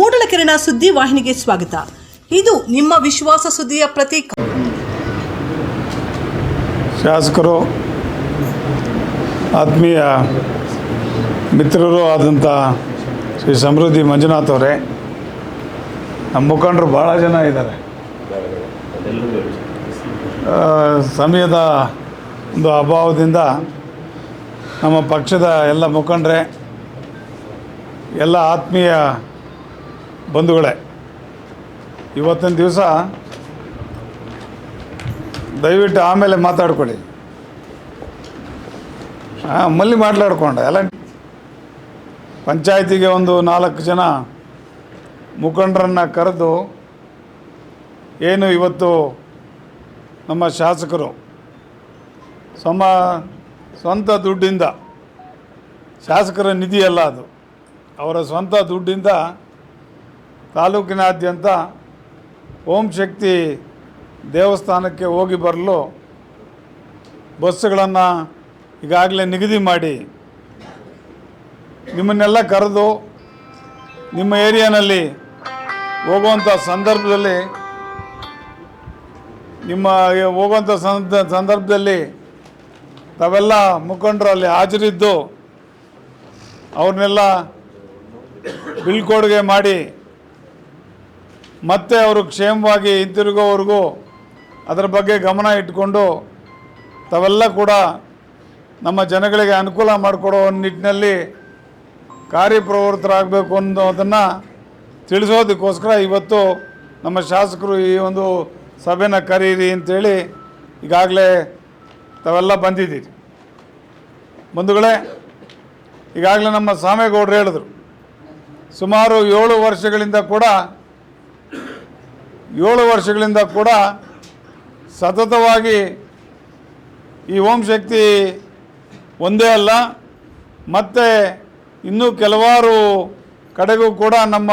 ಮೂಡಲಕೆರೆನ ಸುದ್ದಿ ವಾಹಿನಿಗೆ ಸ್ವಾಗತ. ಇದು ನಿಮ್ಮ ವಿಶ್ವಾಸ ಸುದ್ದಿಯ ಪ್ರತೀಕ. ಶಾಸಕರು, ಆತ್ಮೀಯ ಮಿತ್ರರು ಆದಂಥ ಶ್ರೀ ಸಮೃದ್ಧಿ ಮಂಜುನಾಥ್ ಅವರೇ, ನಮ್ಮ ಮುಖಂಡರು ಭಾಳ ಜನ ಇದ್ದಾರೆ. ಸಮಯದ ಒಂದು ಅಭಾವದಿಂದ ನಮ್ಮ ಪಕ್ಷದ ಎಲ್ಲ ಮುಖಂಡರೇ, ಎಲ್ಲ ಆತ್ಮೀಯ ಬಂಧುಗಳೇ, ಇವತ್ತಿನ ದಿವಸ ದಯವಿಟ್ಟು ಆಮೇಲೆ ಮಾತಾಡ್ಕೊಳ್ಳಿ. ಹಾಂ, ಮಲ್ಲಿ ಮಾತಾಡ್ಕೊಂಡೆ ಎಲ್ಲ ಪಂಚಾಯತಿಗೆ ಒಂದು ನಾಲ್ಕು ಜನ ಮುಖಂಡರನ್ನು ಕರೆದು ಏನು ಇವತ್ತು ನಮ್ಮ ಶಾಸಕರು ಸಮ, ಸ್ವಂತ ದುಡ್ಡಿಂದ, ಶಾಸಕರ ನಿಧಿಯಲ್ಲ ಅದು, ಅವರ ಸ್ವಂತ ದುಡ್ಡಿಂದ ತಾಲೂಕಿನಾದ್ಯಂತ ಓಂ ಶಕ್ತಿ ದೇವಸ್ಥಾನಕ್ಕೆ ಹೋಗಿ ಬರಲು ಬಸ್ಸುಗಳನ್ನು ಈಗಾಗಲೇ ನಿಗದಿ ಮಾಡಿ. ನಿಮ್ಮನ್ನೆಲ್ಲ ಕರೆದು ನಿಮ್ಮ ಏರಿಯಾನಲ್ಲಿ ಹೋಗುವಂಥ ಸಂದರ್ಭದಲ್ಲಿ ನಿಮ್ಮ ಹೋಗುವಂಥ ಸಂದ, ಸಂದರ್ಭದಲ್ಲಿ ತಾವೆಲ್ಲ ಮುಖಂಡರು ಅಲ್ಲಿ ಹಾಜರಿದ್ದು ಅವ್ರನ್ನೆಲ್ಲ ಬೀಳ್ಕೊಡುಗೆ ಮಾಡಿ ಮತ್ತೆ ಅವರು ಕ್ಷೇಮವಾಗಿ ಹಿಂತಿರುಗೋವರೆಗೂ ಅದರ ಬಗ್ಗೆ ಗಮನ ಇಟ್ಕೊಂಡು ತಾವೆಲ್ಲ ಕೂಡ ನಮ್ಮ ಜನಗಳಿಗೆ ಅನುಕೂಲ ಮಾಡಿಕೊಡೋ ನಿಟ್ಟಿನಲ್ಲಿ ಕಾರ್ಯಪ್ರವೃತ್ತರಾಗಬೇಕು ಅನ್ನೋದನ್ನು ತಿಳಿಸೋದಕ್ಕೋಸ್ಕರ ಇವತ್ತು ನಮ್ಮ ಶಾಸಕರು ಈ ಒಂದು ಸಭೆನ ಕರೀರಿ ಅಂತೇಳಿ ಈಗಾಗಲೇ ತಾವೆಲ್ಲ ಬಂದಿದ್ದೀರಿ. ಬಂಧುಗಳೇ, ಈಗಾಗಲೇ ನಮ್ಮ ಸಾಮೇಗೌಡರು ಹೇಳಿದ್ರು, ಸುಮಾರು ಏಳು ವರ್ಷಗಳಿಂದ ಕೂಡ ಏಳು ವರ್ಷಗಳಿಂದ ಕೂಡ ಸತತವಾಗಿ ಈ ಓಂ ಶಕ್ತಿ ಒಂದೇ ಅಲ್ಲ, ಮತ್ತು ಇನ್ನೂ ಕೆಲವಾರು ಕಡೆಗೂ ಕೂಡ ನಮ್ಮ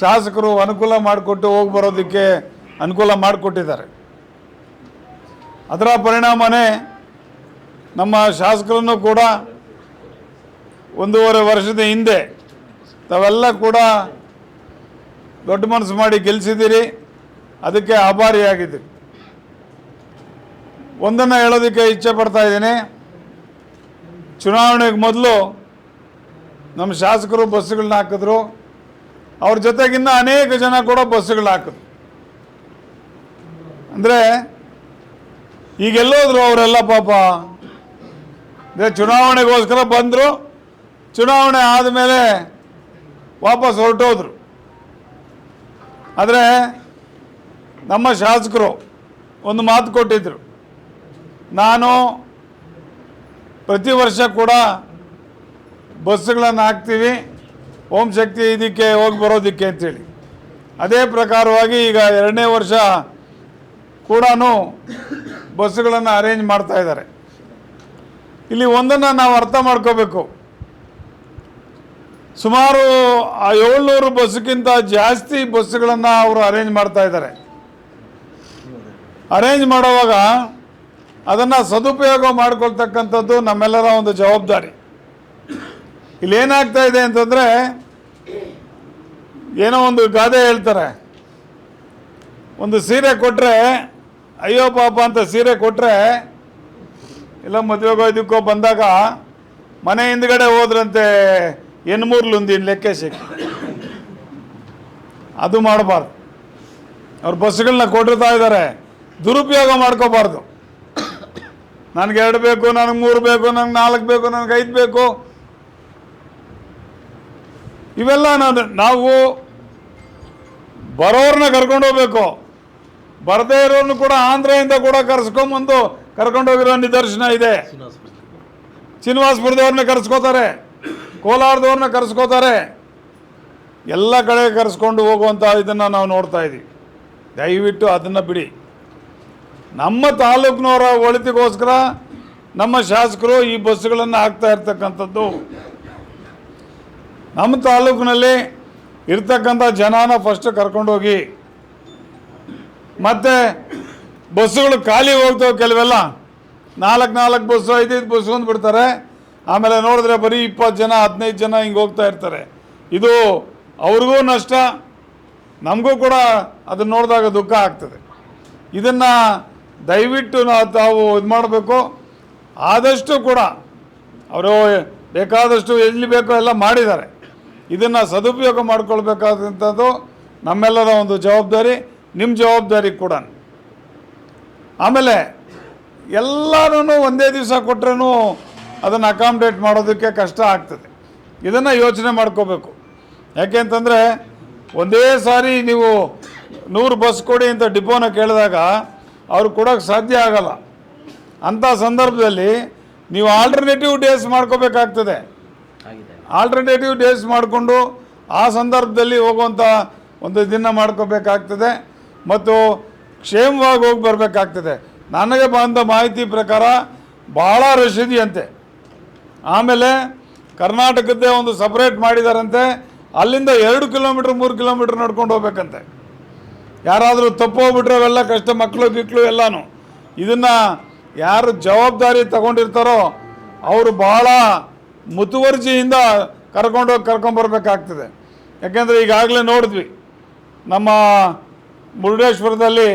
ಶಾಸಕರು ಅನುಕೂಲ ಮಾಡಿಕೊಟ್ಟು ಹೋಗಿ ಬರೋದಕ್ಕೆ ಅನುಕೂಲ ಮಾಡಿಕೊಟ್ಟಿದ್ದಾರೆ. ಅದರ ಪರಿಣಾಮನೇ ನಮ್ಮ ಶಾಸಕರನ್ನು ಕೂಡ ಒಂದೂವರೆ ವರ್ಷದ ಹಿಂದೆ ತಾವೆಲ್ಲ ಕೂಡ ದೊಡ್ಡ ಮನಸ್ಸು ಮಾಡಿ ಗೆಲ್ಲಿಸಿದ್ದೀರಿ ಅದಕ್ಕೆ ಆಭಾರಿಯಾಗಿದ್ದೀರಿ. ಒಂದನ್ನು ಹೇಳೋದಕ್ಕೆ ಇಚ್ಛೆ ಪಡ್ತಾ ಇದ್ದೀನಿ. ಚುನಾವಣೆಗೆ ಮೊದಲು ನಮ್ಮ ಶಾಸಕರು ಬಸ್ಸುಗಳನ್ನ ಹಾಕಿದ್ರು. ಅವ್ರ ಜೊತೆಗಿನ್ನ ಅನೇಕ ಜನ ಕೂಡ ಬಸ್ಸುಗಳನ್ನ ಹಾಕಿದ್ರು. ಅಂದರೆ ಈಗೆಲ್ಲೋದ್ರು ಅವರೆಲ್ಲ ಪಾಪ ಅಂದರೆ ಚುನಾವಣೆಗೋಸ್ಕರ ಬಂದರು. ಚುನಾವಣೆ ಆದಮೇಲೆ ವಾಪಸ್ ಹೊರಟೋದ್ರು. ಆದರೆ ನಮ್ಮ ಶಾಸಕರು ಒಂದು ಮಾತು ಕೊಟ್ಟಿದ್ದರು ನಾನು ಪ್ರತಿ ವರ್ಷ ಕೂಡ ಬಸ್ಸುಗಳನ್ನು ಹಾಕ್ತೀವಿ, ಓಂ ಶಕ್ತಿ ಇದಕ್ಕೆ ಹೋಗಿ ಬರೋದಕ್ಕೆ ಅಂತೇಳಿ. ಅದೇ ಪ್ರಕಾರವಾಗಿ ಈಗ ಎರಡನೇ ವರ್ಷ ಕೂಡ ಬಸ್ಸುಗಳನ್ನು ಅರೇಂಜ್ ಮಾಡ್ತಾ ಇದ್ದಾರೆ. ಇಲ್ಲಿ ಒಂದನ್ನು ನಾವು ಅರ್ಥ ಮಾಡ್ಕೋಬೇಕು. ಸುಮಾರು ಆ ಏಳ್ನೂರು ಬಸ್ಗಿಂತ ಜಾಸ್ತಿ ಬಸ್ಸುಗಳನ್ನು ಅವರು ಅರೇಂಜ್ ಮಾಡ್ತಾ ಇದ್ದಾರೆ. ಅರೇಂಜ್ ಮಾಡುವಾಗ ಅದನ್ನು ಸದುಪಯೋಗ ಮಾಡಿಕೊಳ್ತಕ್ಕಂಥದ್ದು ನಮ್ಮೆಲ್ಲರ ಒಂದು ಜವಾಬ್ದಾರಿ. ಇಲ್ಲಿ ಏನಾಗ್ತಾ ಇದೆ ಅಂತಂದರೆ ಏನೋ ಒಂದು ಗಾದೆ ಹೇಳ್ತಾರೆ. ಒಂದು ಸೀರೆ ಕೊಟ್ಟರೆ ಅಯ್ಯೋ ಪಾಪ ಅಂತ ಸೀರೆ ಕೊಟ್ಟರೆ ಇಲ್ಲ ಮದುವೆಗೋ ಇದಕ್ಕೋ ಬಂದಾಗ ಮನೆ ಹಿಂದ್ಗಡೆ ಹೋದ್ರಂತೆ ಎನ್ಮೂರ್ಲುಂದಿನ ಲೆಕ್ಕ ಸಿಕ್ಕಿ. ಅದು ಮಾಡಬಾರ್ದು. ಅವ್ರು ಬಸ್ಗಳನ್ನ ಕೊಟ್ಟಿರ್ತಾ ಇದ್ದಾರೆ. ದುರುಪಯೋಗ ಮಾಡ್ಕೋಬಾರ್ದು. ನನಗೆ ಎರಡು ಬೇಕು ನನಗೆ ಮೂರು ಬೇಕು ನನಗೆ ನಾಲ್ಕು ಬೇಕು ನನಗೆ ಐದು ಬೇಕು. ಇವೆಲ್ಲ ನಾನು ನಾವು ಬರೋರನ್ನ ಕರ್ಕೊಂಡು ಹೋಗ್ಬೇಕು. ಬರದೇ ಇರೋರ್ನು ಕೂಡ ಆಂಧ್ರದಿಂದ ಕೂಡ ಕರ್ಸ್ಕೊಂಬಂದು ಕರ್ಕೊಂಡೋಗಿರೋ ನಿದರ್ಶನ ಇದೆ. ಶ್ರೀನಿವಾಸಪುರದವ್ರನ್ನ ಕರೆಸ್ಕೋತಾರೆ. ಕೋಲಾರದವ್ರನ್ನ ಕರೆಸ್ಕೋತಾರೆ. ಎಲ್ಲ ಕಡೆ ಕರೆಸ್ಕೊಂಡು ಹೋಗುವಂಥ ಇದನ್ನು ನಾವು ನೋಡ್ತಾ ಇದ್ದೀವಿ. ದಯವಿಟ್ಟು ಅದನ್ನು ಬಿಡಿ. ನಮ್ಮ ತಾಲೂಕಿನವರ ಒಳಿತಿಗೋಸ್ಕರ ನಮ್ಮ ಶಾಸಕರು ಈ ಬಸ್ಸುಗಳನ್ನು ಹಾಕ್ತಾ ಇರ್ತಕ್ಕಂಥದ್ದು. ನಮ್ಮ ತಾಲೂಕಿನಲ್ಲಿ ಇರ್ತಕ್ಕಂಥ ಜನನ ಫಸ್ಟ್ ಕರ್ಕೊಂಡೋಗಿ ಮತ್ತು ಬಸ್ಸುಗಳು ಖಾಲಿ ಹೋಗ್ತವೆ ಕೆಲವೆಲ್ಲ. ನಾಲ್ಕು ನಾಲ್ಕು ಬಸ್ಸು ಐದೈದು ಬಸ್ಸು ಅಂತ ಬಿಡ್ತಾರೆ ಆಮೇಲೆ ನೋಡಿದ್ರೆ ಬರೀ ಇಪ್ಪತ್ತು ಜನ, ಹದಿನೈದು ಜನ ಹಿಂಗೆ ಹೋಗ್ತಾ ಇರ್ತಾರೆ. ಇದು ಅವ್ರಿಗೂ ನಷ್ಟ, ನಮಗೂ ಕೂಡ ಅದನ್ನು ನೋಡಿದಾಗ ದುಃಖ ಆಗ್ತದೆ. ಇದನ್ನು ದಯವಿಟ್ಟು ನಾವು ತಾವು ಇದು ಮಾಡಬೇಕು. ಆದಷ್ಟು ಕೂಡ ಅವರು ಬೇಕಾದಷ್ಟು ಎಲ್ಲಿ ಬೇಕೋ ಎಲ್ಲ ಮಾಡಿದ್ದಾರೆ. ಇದನ್ನು ಸದುಪಯೋಗ ಮಾಡ್ಕೊಳ್ಬೇಕಾದಂಥದ್ದು ನಮ್ಮೆಲ್ಲರ ಒಂದು ಜವಾಬ್ದಾರಿ ನಿಮ್ಮ ಜವಾಬ್ದಾರಿ ಕೂಡ. ಆಮೇಲೆ ಎಲ್ಲರೂ ಒಂದೇ ದಿವಸ ಕೊಟ್ರೂ ಅದನ್ನು ಅಕಾಮಡೇಟ್ ಮಾಡೋದಕ್ಕೆ ಕಷ್ಟ ಆಗ್ತದೆ. ಇದನ್ನು ಯೋಚನೆ ಮಾಡ್ಕೋಬೇಕು. ಯಾಕೆ ಅಂತಂದರೆ ಒಂದೇ ಸಾರಿ ನೀವು ನೂರು ಬಸ್ ಕೊಡಿ ಅಂತ ಡಿಪೋನ ಕೇಳಿದಾಗ ಅವ್ರು ಕೊಡೋಕ್ಕೆ ಸಾಧ್ಯ ಆಗಲ್ಲ. ಅಂಥ ಸಂದರ್ಭದಲ್ಲಿ ನೀವು ಆಲ್ಟರ್ನೇಟಿವ್ ಡೇಸ್ ಮಾಡ್ಕೋಬೇಕಾಗ್ತದೆ. ಆಲ್ಟರ್ನೇಟಿವ್ ಡೇಸ್ ಮಾಡಿಕೊಂಡು ಆ ಸಂದರ್ಭದಲ್ಲಿ ಹೋಗುವಂಥ ಒಂದು ದಿನ ಮಾಡ್ಕೋಬೇಕಾಗ್ತದೆ ಮತ್ತು ಕ್ಷೇಮವಾಗಿ ಹೋಗಿ ಬರಬೇಕಾಗ್ತದೆ. ನನಗೆ ಬಂದ ಮಾಹಿತಿ ಪ್ರಕಾರ ಭಾಳ ರಶೀದಿಯಂತೆ. ಆಮೇಲೆ ಕರ್ನಾಟಕದ್ದೇ ಒಂದು ಸಪ್ರೇಟ್ ಮಾಡಿದಾರಂತೆ. ಅಲ್ಲಿಂದ ಎರಡು ಕಿಲೋಮೀಟ್ರ್, ಮೂರು ಕಿಲೋಮೀಟ್ರ್ ನಡ್ಕೊಂಡು ಹೋಗ್ಬೇಕಂತೆ. ಯಾರಾದರೂ ತಪ್ಪೋಗ್ಬಿಟ್ರೆ ಅವೆಲ್ಲ ಕಷ್ಟ ಮಕ್ಕಳು ಗಿಕ್ಕಳು ಎಲ್ಲನೂ. ಇದನ್ನು ಯಾರು ಜವಾಬ್ದಾರಿ ತಗೊಂಡಿರ್ತಾರೋ ಅವರು ಬಹಳ ಮುತುವರ್ಜಿಯಿಂದ ಕರ್ಕೊಂಡೋಗಿ ಕರ್ಕೊಂಬರ್ಬೇಕಾಗ್ತದೆ ಯಾಕೆಂದರೆ ಈಗಾಗಲೇ ನೋಡಿದ್ವಿ, ನಮ್ಮ ಮುರುಡೇಶ್ವರದಲ್ಲಿ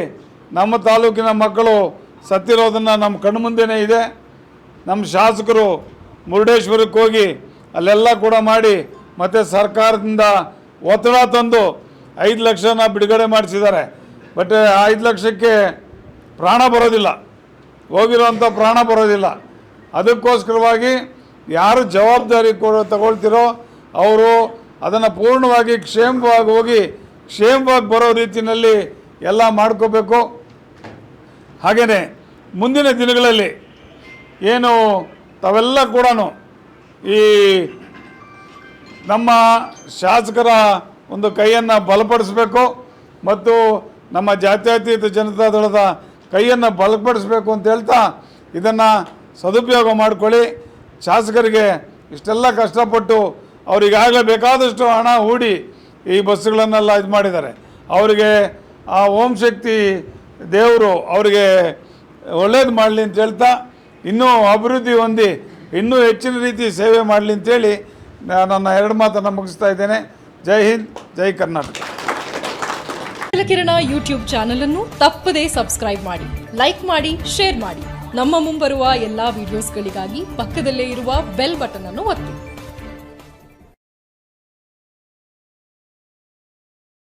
ನಮ್ಮ ತಾಲೂಕಿನ ಮಕ್ಕಳು ಸತ್ತಿರೋದನ್ನು ನಮ್ಮ ಕಣ್ಣ ಮುಂದೆನೇ ಇದೆ. ನಮ್ಮ ಶಾಸಕರು ಮುರುಡೇಶ್ವರಕ್ಕೆ ಹೋಗಿ ಅಲ್ಲೆಲ್ಲ ಕೂಡ ಮಾಡಿ ಮತ್ತು ಸರ್ಕಾರದಿಂದ ಒತ್ತಡ ತಂದು ಐದು ಲಕ್ಷನ ಬಿಡುಗಡೆ ಮಾಡಿಸಿದ್ದಾರೆ. ಬಟ್ ಐದು ಲಕ್ಷಕ್ಕೆ ಪ್ರಾಣ ಬರೋದಿಲ್ಲ. ಹೋಗಿರೋಂಥ ಪ್ರಾಣ ಬರೋದಿಲ್ಲ. ಅದಕ್ಕೋಸ್ಕರವಾಗಿ ಯಾರು ಜವಾಬ್ದಾರಿ ಕೊಡೋ ತಗೊಳ್ತಿರೋ ಅವರು ಅದನ್ನು ಪೂರ್ಣವಾಗಿ ಕ್ಷೇಮವಾಗಿ ಹೋಗಿ ಕ್ಷೇಮವಾಗಿ ಬರೋ ರೀತಿಯಲ್ಲಿ ಎಲ್ಲ ಮಾಡ್ಕೋಬೇಕು. ಹಾಗೆಯೇ ಮುಂದಿನ ದಿನಗಳಲ್ಲಿ ಏನು ತಾವೆಲ್ಲ ಕೂಡ ಈ ನಮ್ಮ ಶಾಸಕರ ಒಂದು ಕೈಯನ್ನು ಬಲಪಡಿಸಬೇಕು ಮತ್ತು ನಮ್ಮ ಜಾತ್ಯತೀತ ಜನತಾ ದಳದ ಕೈಯನ್ನು ಬಲಪಡಿಸಬೇಕು ಅಂತ ಹೇಳ್ತಾ ಇದನ್ನು ಸದುಪಯೋಗ ಮಾಡ್ಕೊಳ್ಳಿ. ಶಾಸಕರಿಗೆ ಇಷ್ಟೆಲ್ಲ ಕಷ್ಟಪಟ್ಟು ಅವರಿಗಾಗಲೇ ಬೇಕಾದಷ್ಟು ಹಣ ಹೂಡಿ ಈ ಬಸ್ಸುಗಳನ್ನೆಲ್ಲ ಇದು ಮಾಡಿದ್ದಾರೆ. ಅವರಿಗೆ ಆ ಓಂ ಶಕ್ತಿ ದೇವರು ಅವರಿಗೆ ಒಳ್ಳೇದು ಮಾಡಲಿ ಅಂತ ಹೇಳ್ತಾ ಇನ್ನೂ ಅಭಿವೃದ್ಧಿ ಹೊಂದಿ ಇನ್ನೂ ಹೆಚ್ಚಿನ ರೀತಿ ಸೇವೆ ಮಾಡಲಿ ಅಂತೇಳಿ ನನ್ನ ಎರಡು ಮಾತನ್ನು ಮುಗಿಸ್ತಾ ಇದ್ದೇನೆ. ಜೈ ಹಿಂದ್, ಜೈ ಕರ್ನಾಟಕ. ಕಿರಣ ಯೂಟ್ಯೂಬ್ ಚಾನೆಲ್ ಅನ್ನು ತಪ್ಪದೇ ಸಬ್ಸ್ಕ್ರೈಬ್ ಮಾಡಿ, ಲೈಕ್ ಮಾಡಿ, ಶೇರ್ ಮಾಡಿ. ನಮ್ಮ ಮುಂಬರುವ ಎಲ್ಲಾ ವಿಡಿಯೋಸ್ಗಳಿಗಾಗಿ ಪಕ್ಕದಲ್ಲೇ ಇರುವ ಬೆಲ್ ಬಟನ್ ಅನ್ನು ಒತ್ತಿ.